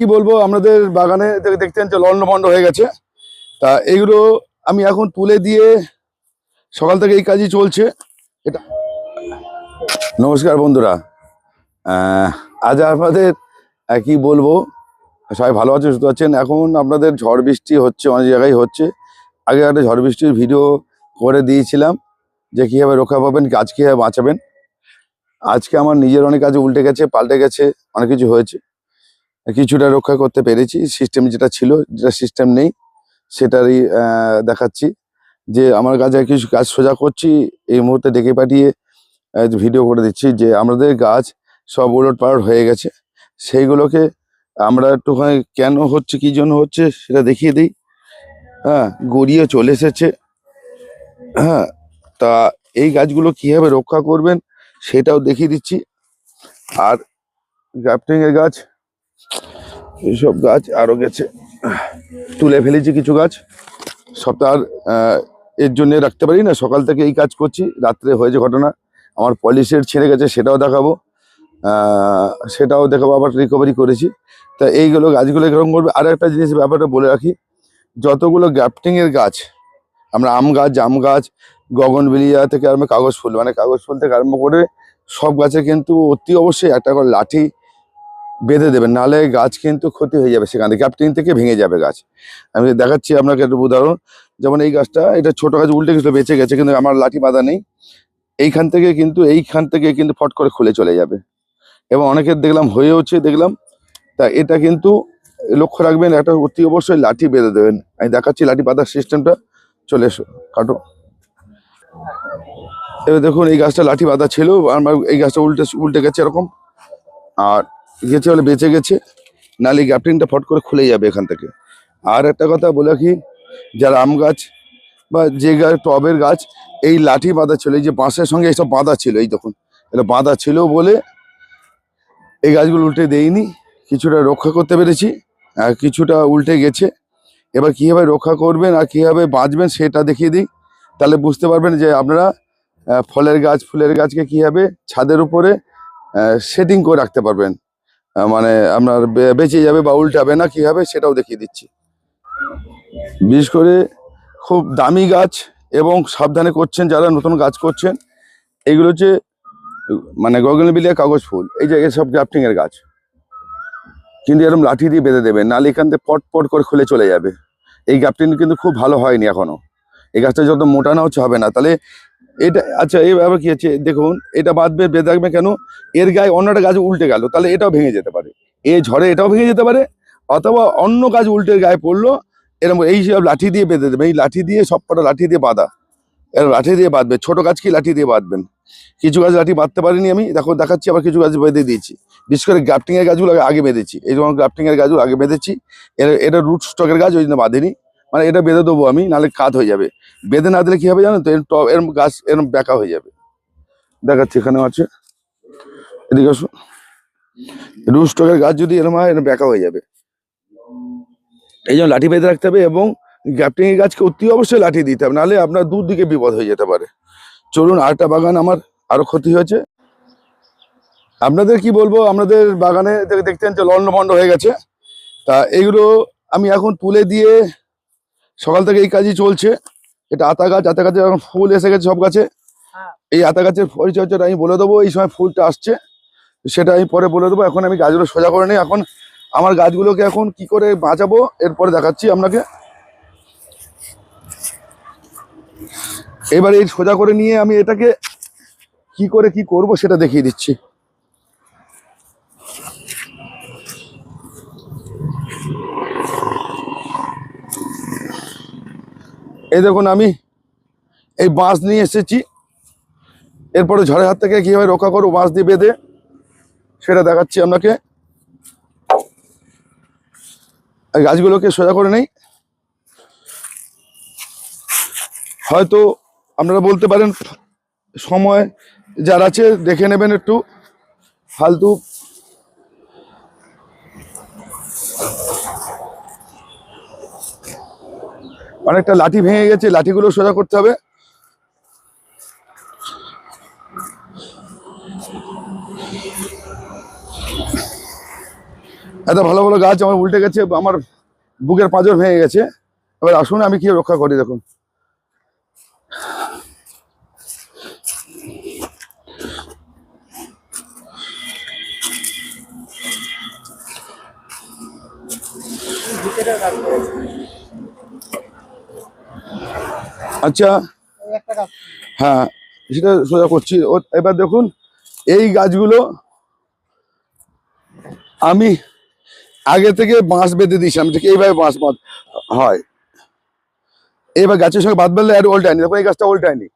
কি বলব, আমাদের বাগানে দেখতেন যে লন্ডভন্ড হয়ে গেছে। তা এইগুলো আমি এখন তুলে দিয়ে সকাল থেকে এই কাজই চলছে। এটা নমস্কার বন্ধুরা। আজ আপনাদের কি বলব, সবাই ভালো আছে সুস্থ আছেন? এখন আপনাদের ঝড় বৃষ্টি হচ্ছে, অনেক জায়গায় হচ্ছে। আগে একটা ঝড় বৃষ্টির ভিডিও করে দিয়েছিলাম যে কীভাবে রক্ষা পাবেন কাজ কীভাবে বাঁচাবেন। আজকে আমার নিজের অনেক কাজ উল্টে গেছে, পাল্টে গেছে, অনেক কিছু হয়েছে। কিছুটা রক্ষা করতে পেরেছি। সিস্টেম যেটা ছিল, যেটা সিস্টেম নেই, সেটারই দেখাচ্ছি। যে আমার কাছে কিছু গাছ সোজা করছি, এই মুহূর্তে ডেকে পাঠিয়ে ভিডিও করে দিচ্ছি যে আমাদের গাছ সব ওলট পালট হয়ে গেছে। সেইগুলোকে আমরা একটুখানি কেন হচ্ছে, কি জন্য হচ্ছে, সেটা দেখিয়ে দিই। হ্যাঁ গড়িয়ে চলে এসেছে। হ্যাঁ তা এই গাছগুলো কীভাবে রক্ষা করবেন, সেটাও দেখিয়ে দিচ্ছি। আর গ্রাফটিং এর গাছ এইসব গাছ আরও গেছে। তুলে ফেলেছি কিছু গাছ। সপ্তাহ এর জন্য রাখতে পারি না। সকাল থেকে এই কাজ করছি। রাত্রে হয়েছে ঘটনা। আমার পলিশের ছেড়ে গেছে, সেটাও দেখাবো। সেটাও দেখাবো। আবার রিকভারি করেছি। তা এইগুলো গাছগুলো এরকম করবে। আর একটা জিনিস ব্যাপারটা বলে রাখি। যতগুলো গ্রাফটিং এর গাছ, আমরা আম গাছ, জাম গাছ, গগনবিলিয়া থেকে আরম্ভ কাগজ ফুল মানে কাগজ ফুল থেকে আরম্ভ করে সব গাছে কিন্তু অতি অবশ্যই একটা করে লাঠি বেঁধে দেবেন, নাহলে গাছ কিন্তু ক্ষতি হয়ে যাবে সেখান থেকে। ক্যাপটিং থেকে ভেঙে যাবে গাছ। আমি দেখাচ্ছি আপনাকে একটা উদাহরণ। যেমন এই গাছটা, এটা ছোট গাছ উল্টে গেছিল, বেঁচে গেছে, কিন্তু আমার লাঠি বাঁধা নেই। এইখান থেকে কিন্তু, এইখান থেকে কিন্তু ফট করে খুলে চলে যাবে। এবং অনেকের দেখলাম, হয়েওছে দেখলাম, তা এটা কিন্তু লক্ষ্য রাখবেন, একটা অতি অবশ্যই লাঠি বেঁধে দেবেন। আমি দেখাচ্ছি লাঠি বাঁধার সিস্টেমটা। চলে এসো, কাটো। এবার দেখুন, এই গাছটা লাঠি বাঁধা ছিল, আমার এই গাছটা উল্টে উল্টে গেছে এরকম। আর গেছে বলে বেঁচে গেছে। নালে গ্যাপটিংটা ফট করে খুলে যাবে এখান থেকে। আর একটা কথা বলে কি যারা আম গাছ বা যে গাছ টবের গাছ, এই লাঠি বাঁধা ছিল, এই যে বাঁশের সঙ্গে এইসব বাঁধা ছিল, এই দেখুন, এটা বাঁধা ছিল বলে এই গাছগুলো উল্টে দেইনি, কিছুটা রক্ষা করতে পেরেছি, আর কিছুটা উল্টে গেছে। এবার কীভাবে রক্ষা করবেন আর কীভাবে বাঁচবেন সেটা দেখিয়ে দিই। তাহলে বুঝতে পারবেন যে আপনারা ফলের গাছ, ফুলের গাছকে কীভাবে ছাদের উপরে সেটিং করে রাখতে পারবেন। মানে আপনার বেঁচে যাবে বা উল্টাবে না কীভাবে সেটাও দেখিয়ে দিচ্ছি। বিশেষ করে খুব দামি গাছ এবং সাবধানে করছেন যারা নতুন গাছ করছেন এইগুলো হচ্ছে মানে গগনবিলিয়া কাগজ ফুল, এই যে সব গ্রাফটিং এর গাছ। কিন্তু এরকম লাঠি দিয়ে বেঁধে দেবেন, নাহলে এখান থেকে পট পট করে খুলে চলে যাবে। এই গ্রাফটিং কিন্তু খুব ভালো হয়নি এখনও। এই গাছটা যত মোটা না হচ্ছে হবে না, তাহলে এটা আচ্ছা এই ব্যাপার কি আছে দেখুন, এটা বাঁধবে বেঁধে কেন? এর গায়ে অন্য একটা গাছ উল্টে গেল, তাহলে এটাও ভেঙে যেতে পারে। এ ঝড়ে এটাও ভেঙে যেতে পারে, অথবা অন্য গাছ উল্টে গায়ে পড়ল, এরকম এই সব লাঠি দিয়ে বেঁধে দেবে, এই লাঠি দিয়ে সব কটা লাঠি দিয়ে বাঁধা। এরকম লাঠি দিয়ে বাঁধবে, ছোট গাছ কি লাঠি দিয়ে বাঁধবেন? কিছু গাছ লাঠি বাঁধতে পারিনি আমি, দেখো, দেখাচ্ছি, আবার কিছু গাছ বেঁধে দিয়েছি। বিশেষ করে গ্রাফটিংয়ের গাছগুলো আগে- আগে বেঁধেছি, এই যেমন গ্রাফটিংয়ের গাছগুলো আগে বেঁধেছি। এর, এটা রুট স্টকের গাছ, ওই জন্য বাঁধেনি। মানে এটা বেঁধে দেবো আমি, নাহলে কাত হয়ে যাবে। বেঁধে না দিলে কি হবে জানো তো? এর টব এরম গাছ, এরম বেঁকা হয়ে যাবে। দেখাচ্ছি, এখানেও আছে। এদিকে আসো। রুট স্টকের গাছ যদি এরম হয়, এরম বেঁকা হয়ে যাবে। এই জন্য লাঠি বেঁধে রাখতে হবে এবং গ্যাপটিং এর গাছকে অতি অবশ্যই লাঠি দিতে হবে, নাহলে আপনার দূর দিকে বিপদ হয়ে যেতে পারে। চলুন, আরেকটা বাগান আমার আরও ক্ষতি হয়েছে। আপনাদের কি বলব? আপনাদের বাগানে দেখতেন যে লন্ডভন্ড হয়ে গেছে। তা এগুলো আমি এখন তুলে দিয়ে সকাল থেকে এই কাজই চলছে। এটা আতা গাছ আতা গাছে এখন ফুল এসে গেছে সব গাছে এই আতা গাছের পরিচর্যাটা আমি বলে দেবো। এই সময় ফুলটা আসছে সেটা আমি পরে বলে দেবো। এখন আমি গাছগুলো সোজা করে নিই। এখন আমার গাছগুলোকে এখন কি করে বাঁচাবো এরপরে দেখাচ্ছি আপনাকে। এবার এই সোজা করে নিয়ে আমি এটাকে কি করে কি করব সেটা দেখিয়ে দিচ্ছি। এই দেখুন আমি এই বাঁশ নিয়ে এসেছি। এরপরে ঝড়ের হাত থেকে কীভাবে রক্ষা করব বাঁশ দিয়ে বেঁধে, সেটা দেখাচ্ছি আপনাকে। গাছগুলোকে সোজা করে নেই। হয়তো আপনারা বলতে পারেন, সময় যার আছে দেখে নেবেন একটু। ফালতু। অনেকটা লাঠি ভেঙে গেছে, লাঠিগুলো সোজা করতে হবে। এত ভালো ভালো গাছ আমার উল্টে গেছে, আমার বুকের পাঁজর ভেঙে গেছে। এবার আসুন, আমি কি রক্ষা করি দেখুন। আচ্ছা। হ্যাঁ সেটা সোজা করছি। এবার দেখুন, এই গাছগুলো আমি আগে থেকে বাঁশ বেঁধে দিয়েছিলাম ঠিক এইভাবে বাঁশ বাঁধ, হয়। এবার গাছের সঙ্গে বাদ বেঁধলে আর উল্টায়নি দেখুন এই গাছটা উল্টায়নি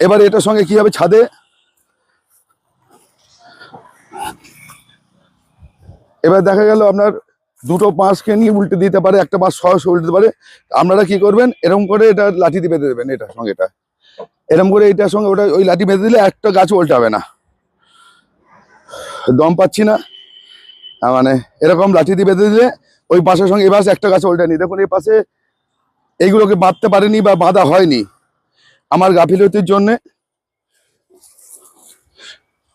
এবার এটার সঙ্গে কি হবে ছাদে? এবার দেখা গেল আপনার দুটো বাঁশকে নিয়ে উল্টে দিতে পারে, একটা বাঁশ সহজ উল্টে দিতে পারে। আপনারা কি করবেন? এরকম করে এটা লাঠি দিয়ে বেঁধে দেবেন এটার সঙ্গে এটা। এরকম করে এটার সঙ্গে ওটা, ওই লাঠি বেঁধে দিলে একটা গাছ উল্টাবে না। দম পাচ্ছি না। মানে এরকম লাঠি দিয়ে বেঁধে দিলে ওই পাশের সঙ্গে এই পাশে একটা গাছ উল্টায়নি দেখুন, এই পাশে এইগুলোকে বাঁধতে পারেনি বা বাঁধা হয়নি। আমার গাফিলতির জন্যে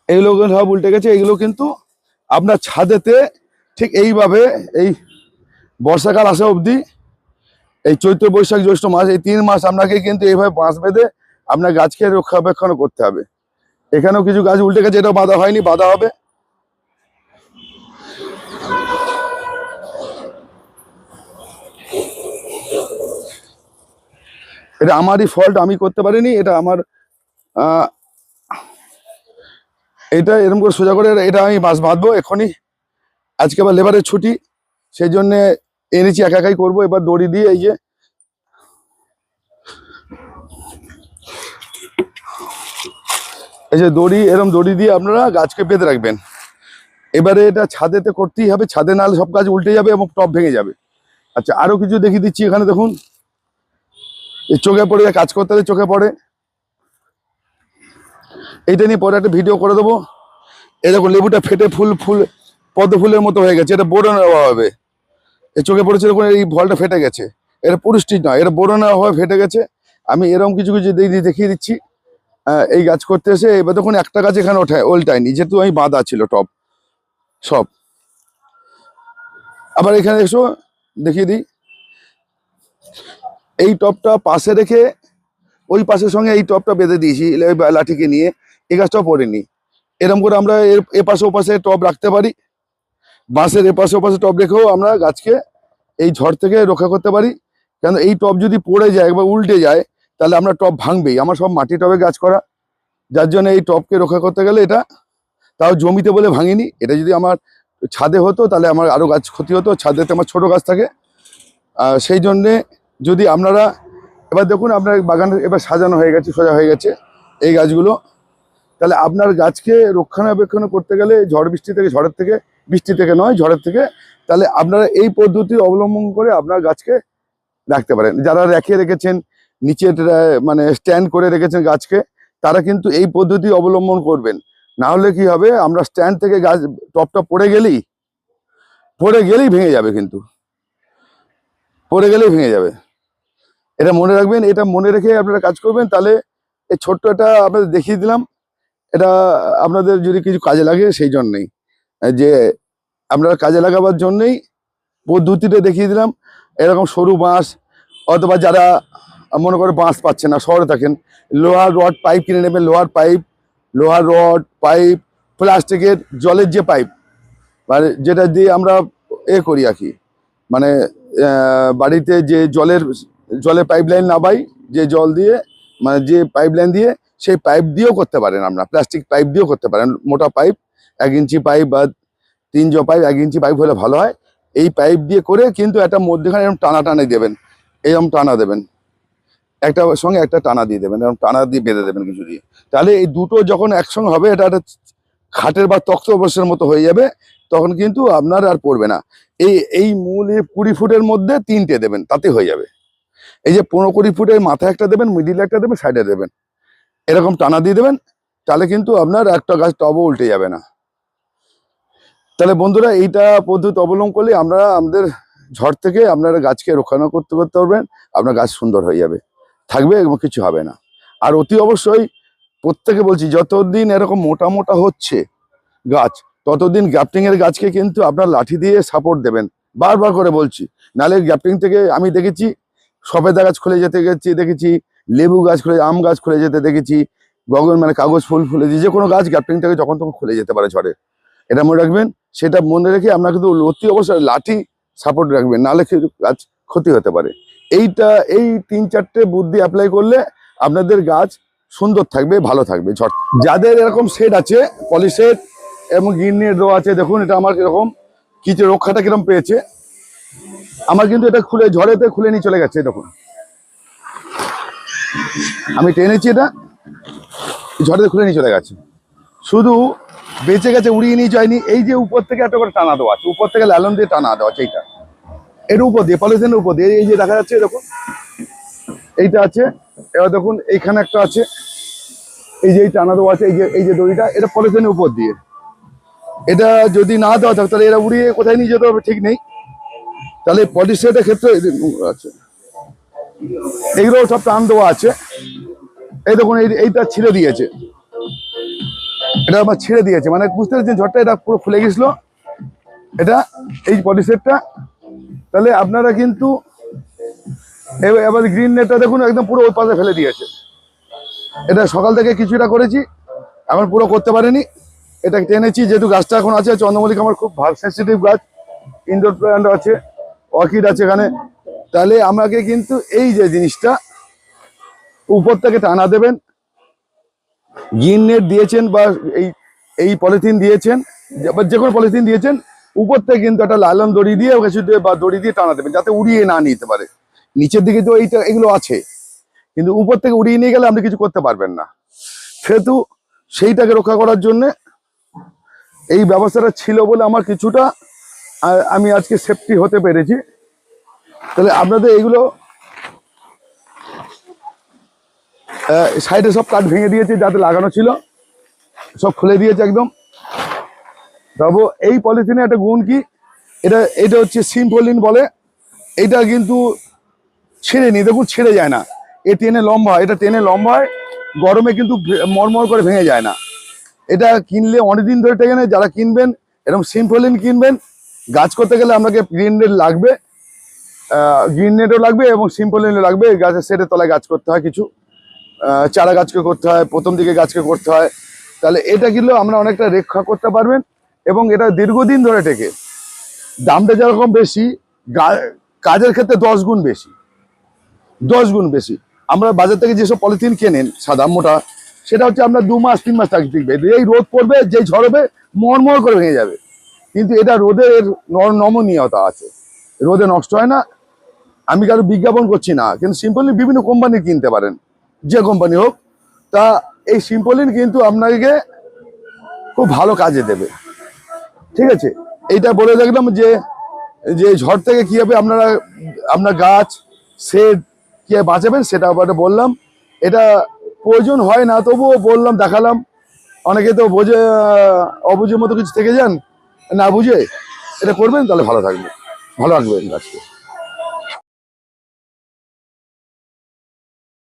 এইগুলো সব উল্টে গেছে। এইগুলো কিন্তু আপনার ছাদেতে ঠিক এইভাবে এই বর্ষাকাল আসা অবধি এই চৈত্র বৈশাখ জ্যৈষ্ঠ মাস, এই তিন মাস আপনাকে কিন্তু এইভাবে বাঁশ বেঁধে আপনার গাছকে রক্ষণাবেক্ষণ করতে হবে। এখানেও কিছু গাছ উল্টে গেছে, এটাও বাধা হয়নি, বাধা হবে। এটা আমারই ফল্ট আমি করতে পারিনি, এটা আমার এটা এরকম করে সোজা করে, এটা আমি বাঁশ বাঁধবো এখনই। আজকে আবার লেবারের ছুটি সেই জন্যে এনেছি, একা একাই করব। এবার দড়ি দিয়ে এই যে এই যে দড়ি এরকম দড়ি দিয়ে আপনারা গাছকে বেঁধে রাখবেন। এবারে এটা ছাদেতে করতেই হবে, ছাদে নাহলে সব গাছ উল্টে যাবে এবং টপ ভেঙে যাবে। আচ্ছা আরও কিছু দেখিয়ে দিচ্ছি এখানে, দেখুন। এই চোখে পড়ে কাজ করতে হলে চোখে পড়ে। এইটা নিয়ে পরে একটা ভিডিও করে দেবো। দেখুন, লেবুটা ফেটে ফুল ফুল পদ্ম ফুলের মতো হয়ে গেছে, এটা বোরনের অভাবে এই চোখে পড়েছে দেখুন, এই ফলটা ফেটে গেছে। এটা পুরুষ্টি নয় এটা বোরনের অভাবে ফেটে গেছে। আমি এরকম কিছু কিছু দেখিয়ে দিচ্ছি। এই গাছ করতে এসে এবার দেখুন, একটা গাছ এখানে ওঠায় ওল্টায়নি, যেহেতু আমি বাঁধা ছিল টপ, সব। আবার এখানে এসো, দেখিয়ে দিই। এই টপটা পাশে রেখে, ওই পাশের সঙ্গে এই টপটা বেঁধে দিয়েছি লাঠিকে নিয়ে। এই গাছটাও পড়েনি। এরকম করে আমরা এর- এ পাশে ও পাশে টপ রাখতে পারি। বাঁশের এপাশে ওপাশে টপ রেখেও আমরা গাছকে এই ঝড় থেকে রক্ষা করতে পারি। কেন এই টপ যদি পড়ে যায় বা উল্টে যায়, তাহলে আমরা টপ ভাঙবেই। আমার সব মাটি টবে গাছ করা। যার জন্য এই টপকে রক্ষা করতে গেলে এটা তাও জমিতে বলে ভাঙিনি। এটা যদি আমার ছাদে হতো, তাহলে আমার আরও গাছ ক্ষতি হতো। ছাদেতে আমার ছোট গাছ থাকে। সেই জন্যে যদি আপনারা, এবার দেখুন আপনার বাগান এবার সাজানো হয়ে গেছে, সোজা হয়ে গেছে এই গাছগুলো। তাহলে আপনার গাছকে রক্ষণাবেক্ষণ করতে গেলে ঝড় বৃষ্টি থেকে, ঝড়ের থেকে বৃষ্টি থেকে নয়, ঝড়ের থেকে। তাহলে আপনারা এই পদ্ধতি অবলম্বন করে আপনার গাছকে রাখতে পারেন। যারা রেখে রেখেছেন, নিচে মানে স্ট্যান্ড করে রেখেছেন গাছকে, তারা কিন্তু এই পদ্ধতি অবলম্বন করবেন। না হলে কি হবে, আমরা স্ট্যান্ড থেকে গাছ, টপটা পড়ে গেলেই পড়ে গেলেই ভেঙে যাবে কিন্তু। পড়ে গেলেই ভেঙে যাবে। এটা মনে রাখবেন, এটা মনে রেখে আপনারা কাজ করবেন। তাহলে এই ছোট্ট একটা আপনাদের দেখিয়ে দিলাম। এটা আপনাদের যদি কিছু কাজে লাগে, সেই জন্যেই। যে আপনারা কাজে লাগাবার জন্যেই পদ্ধতিটা দেখিয়ে দিলাম। এরকম সরু বাঁশ অথবা যারা মনে করে বাঁশ পাচ্ছে না, শহরে থাকেন, লোহার রড পাইপ কিনে নেবেন লোহার পাইপ, লোহার রড, পাইপ, প্লাস্টিকের জলের যে পাইপ মানে যেটা দিয়ে আমরা এ করি আর কি। মানে বাড়িতে যে জলের জলের পাইপ লাইন নাবাই যে জল দিয়ে মানে যে পাইপ লাইন দিয়ে, সেই পাইপ দিয়েও করতে পারেন আমরা প্লাস্টিক পাইপ দিয়েও করতে পারেন। মোটা পাইপ এক ইঞ্চি পাইপ বা তিন জো পাইপ, এক ইঞ্চি পাইপ হলে ভালো হয়। এই পাইপ দিয়ে করে কিন্তু একটা মধ্যেখানে এরকম টানা টানে দেবেন। এরকম টানা দেবেন। একটা সঙ্গে একটা টানা দিয়ে দেবেন, এরকম টানা দিয়ে বেঁধে দেবেন কিছু দিয়ে। তাহলে এই দুটো যখন একসঙ্গে হবে, এটা একটা খাটের বা তক্ত অবস্থার মতো হয়ে যাবে, তখন কিন্তু আপনার আর পড়বে না। এই এই মূল কুড়ি ফুটের মধ্যে তিনটে দেবেন, তাতে হয়ে যাবে। এই যে পনেরো কুড়ি ফুটের মাথায় একটা দেবেন মিডিলে একটা দেবেন সাইডে দেবেন। এরকম টানা দিয়ে দেবেন, তাহলে কিন্তু আপনার একটা গাছ টবও উল্টে যাবে না। তাহলে বন্ধুরা এইটা পদ্ধতি অবলম্বন করলে আমরা আমাদের ঝড় থেকে আপনারা গাছকে রক্ষণা করতে করতে পারবেন, আপনার গাছ সুন্দর হয়ে যাবে। থাকবে এবং কিছু হবে না। আর অতি অবশ্যই প্রত্যেকে বলছি, যতদিন এরকম মোটা মোটা হচ্ছে গাছ, ততদিন গ্যাপটিং এর গাছকে কিন্তু আপনার লাঠি দিয়ে সাপোর্ট দেবেন। বারবার করে বলছি নালে গ্যাপটিং থেকে আমি দেখেছি সবেদা গাছ খুলে যেতে গেছি, দেখেছি, লেবু গাছ খুলে, আম গাছ খুলে যেতে দেখেছি, গগন মানে কাগজ ফুল ফুলে, যে কোনো গাছ গ্যাপটিং থেকে যখন তখন খুলে যেতে পারে ঝড়ে। এটা মনে রাখবেন সেটা মনে রেখে আপনার কিন্তু অতি অবশ্যই লাঠি সাপোর্ট রাখবেন, নাহলে গাছ ক্ষতি হতে পারে। এইটা, এই তিন চারটে বুদ্ধি অ্যাপ্লাই করলে আপনাদের গাছ সুন্দর থাকবে, ভালো থাকবে, ঝড়। যাদের এরকম সেট আছে পলিশেড এবং নেট দেওয়া আছে, দেখুন এটা আমার কীরকম কিছু রক্ষাটা কীরকম পেয়েছে। আমার কিন্তু এটা খুলে, ঝড়েতে খুলে নিয়ে চলে গেছে, দেখুন। আমি টেনেছি এটা, ঝড়েতে খুলে নিয়ে চলে গেছে। শুধু বেঁচে গেছে, উড়িয়ে নিয়ে যায়নি। এই যে উপর থেকে একটা করে টানা দেওয়া আছে, উপর থেকে লালন দিয়ে টানা দেওয়া আছে এইটা। এর উপর দিয়ে, পলিথিনের উপর দিয়ে, এই যে দেখা যাচ্ছে এরকম এইটা আছে, এবার দেখুন, এইখানে একটা আছে। এই যে এই টানা দেওয়া আছে, এই যে এই যে দড়িটা, এটা পলিথিনের উপর দিয়ে। এটা যদি না দেওয়া থাকে, তাহলে এরা উড়িয়ে কোথায় নিয়ে যেতে হবে, ঠিক নেই। তাহলে পলিসেটের ক্ষেত্রে আছে। এইগুলো সব টান দেওয়া আছে। এই দেখুন, এই, এইটা ছিঁড়ে দিয়েছে। এটা আমার ছিঁড়ে দিয়েছে। মানে বুঝতে পারছেন, ঝড়টা এটা পুরো খুলে গেছিল। এটা, এই পলিসেটটা তাহলে আপনারা কিন্তু এবার গ্রিন নেটটা দেখুন, একদম পুরো ওই পাশে ফেলে দিয়েছে। এটা সকাল থেকে কিছুটা করেছি, এখন পুরো করতে পারিনি। এটা টেনেছি যেহেতু গাছটা এখন আছে, চন্দ্রমল্লিক আমার খুব ভালো সেন্সিটিভ গাছ। ইনডোর প্ল্যান্ট আছে অর্কিড আছে এখানে। তাহলে আমাকে কিন্তু এই যে জিনিসটা, উপর থেকে টানা দেবেন গ্রিন নেট দিয়েছেন বা এই এই পলিথিন দিয়েছেন, বা যে কোনো পলিথিন দিয়েছেন, উপর থেকে কিন্তু একটা লালন দড়ি দিয়ে কিছু দিয়ে বা দড়ি দিয়ে টানা দেবেন, যাতে উড়িয়ে না নিতে পারে। নিচের দিকে তো এইটা, এগুলো আছে, কিন্তু উপর থেকে উড়িয়ে নিয়ে গেলে আপনি কিছু করতে পারবেন না। সেহেতু সেইটাকে রক্ষা করার জন্য এই ব্যবস্থাটা ছিল বলে আমার কিছুটা আমি আজকে সেফটি হতে পেরেছি। তাহলে আপনাদের এইগুলো সাইডে সব কাঠ ভেঙে দিয়েছে, যাতে লাগানো ছিল। সব খুলে দিয়েছে একদম। তবে এই পলিথিনে একটা গুণ কি? এটা এটা হচ্ছে সিম্পলিন বলে। এটা কিন্তু ছিঁড়ে নি দেখুন ছিঁড়ে যায় না। এ টেনে লম্বা হয় এটা টেনে লম্বা হয়, গরমে কিন্তু মরমর করে ভেঙে যায় না। এটা কিনলে অনেকদিন ধরে টেকে নেয়, যারা কিনবেন, এরকম সিম্পলিন কিনবেন, গাছ করতে গেলে আপনাকে গ্রিন নেট লাগবে। গ্রিন নেটও লাগবে এবং সিম্পলিনও লাগবে গাছের সেটের তলায় গাছ করতে হয় কিছু। চারা গাছকে করতে হয়, প্রথম দিকে গাছকে করতে হয়। তাহলে এটা কিনলেও আমরা অনেকটা রক্ষা করতে পারবেন এবং এটা দীর্ঘদিন ধরে টেকে। দামটা যেরকম বেশি কাজের ক্ষেত্রে দশ গুণ বেশি। দশ গুণ বেশি। আমরা বাজার থেকে যেসব পলিথিন কেনেন, সাদা, মোটা, সেটা হচ্ছে আমরা দু মাস, তিন মাস থাকবে টিকবে এই রোদ পড়বে, যেই ঝরবে মরমর করে ভেঙে যাবে। কিন্তু এটা রোদের ন- নমনীয়তা আছে। রোদে নষ্ট হয় না। আমি কারও বিজ্ঞাপন করছি না, কিন্তু সিম্পলি বিভিন্ন কোম্পানি কিনতে পারেন। যে কোম্পানি হোক, তা এই সিম্পলিন কিন্তু আপনাকে খুব ভালো কাজে দেবে। ঠিক আছে? এইটা বলে দেখলাম যে যে ঝড় থেকে কীভাবে আপনারা, আপনার গাছ শেড কীভাবে বাঁচাবেন সেটা আবার বললাম। এটা প্রয়োজন হয় না, তবুও বললাম, দেখালাম। অনেকে তো বোঝে অবুঝের মতো কিছু থেকে যান, না বুঝে, এটা করবেন, তাহলে ভালো থাকবে। ভালো রাখবেন গাছকে।